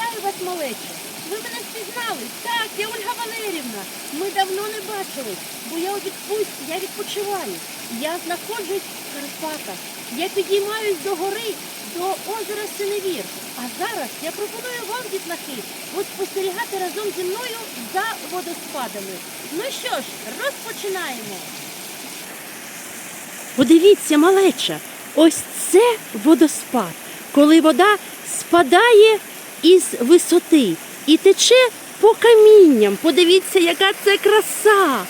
Вітаю вас, малече. Ви мене впізнали? Так, я Ольга Валерівна. Ми давно не бачились, бо я у відпустці, я відпочиваю. Я знаходжусь в Карпатах. Я підіймаюсь до гори, до озера Синевір. А зараз я пропоную вам, дітлахи, спостерігати разом зі мною за водоспадами. Ну що ж, розпочинаємо. Подивіться, малеча, ось це водоспад, коли вода спадає із висоти і тече по камінням. Подивіться, яка це краса.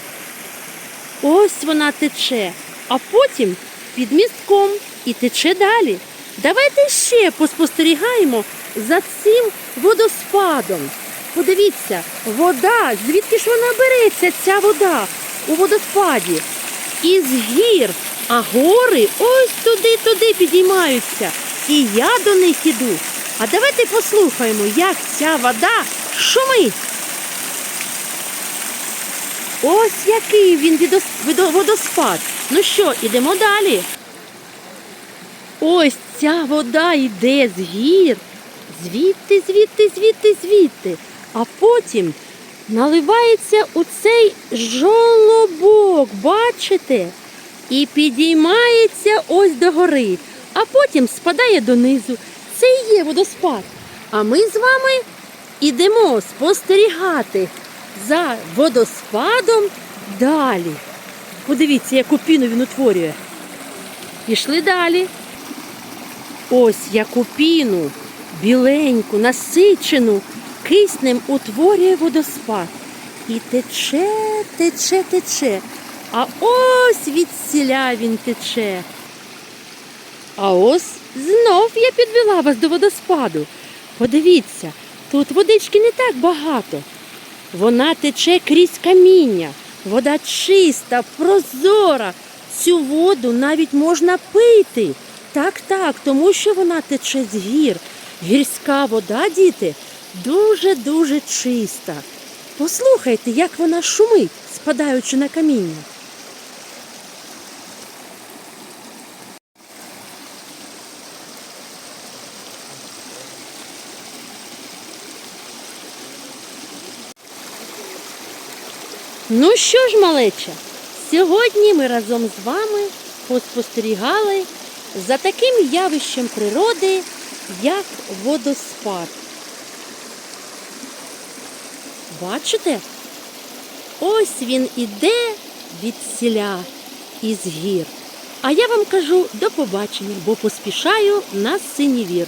Ось вона тече, а потім під містком і тече далі. Давайте ще поспостерігаємо за цим водоспадом. Подивіться, вода, звідки ж вона береться, ця вода у водоспаді? Із гір, а гори ось туди-туди підіймаються. І я до них іду. А давайте послухаємо, як ця вода шумить. Ось який він водоспад. Ну що, ідемо далі. Ось ця вода йде з гір, звідти, звідти, звідти, звідти. А потім наливається у цей жолобок, бачите? І підіймається ось до гори, а потім спадає донизу. Це і є водоспад. А ми з вами ідемо спостерігати за водоспадом далі. Подивіться, яку піну він утворює. Пішли далі. Ось яку піну, біленьку, насичену, киснем утворює водоспад. І тече, тече, тече. А ось від сіля він тече. А ось знов я підвела вас до водоспаду. Подивіться, тут водички не так багато. Вона тече крізь каміння. Вода чиста, прозора. Цю воду навіть можна пити. Так, так, тому що вона тече з гір. Гірська вода, діти, дуже-дуже чиста. Послухайте, як вона шумить, спадаючи на каміння. Ну що ж, малеча, сьогодні ми разом з вами поспостерігали за таким явищем природи, як водоспад. Бачите? Ось він іде від сіля із гір. А я вам кажу до побачення, бо поспішаю на синій синівір.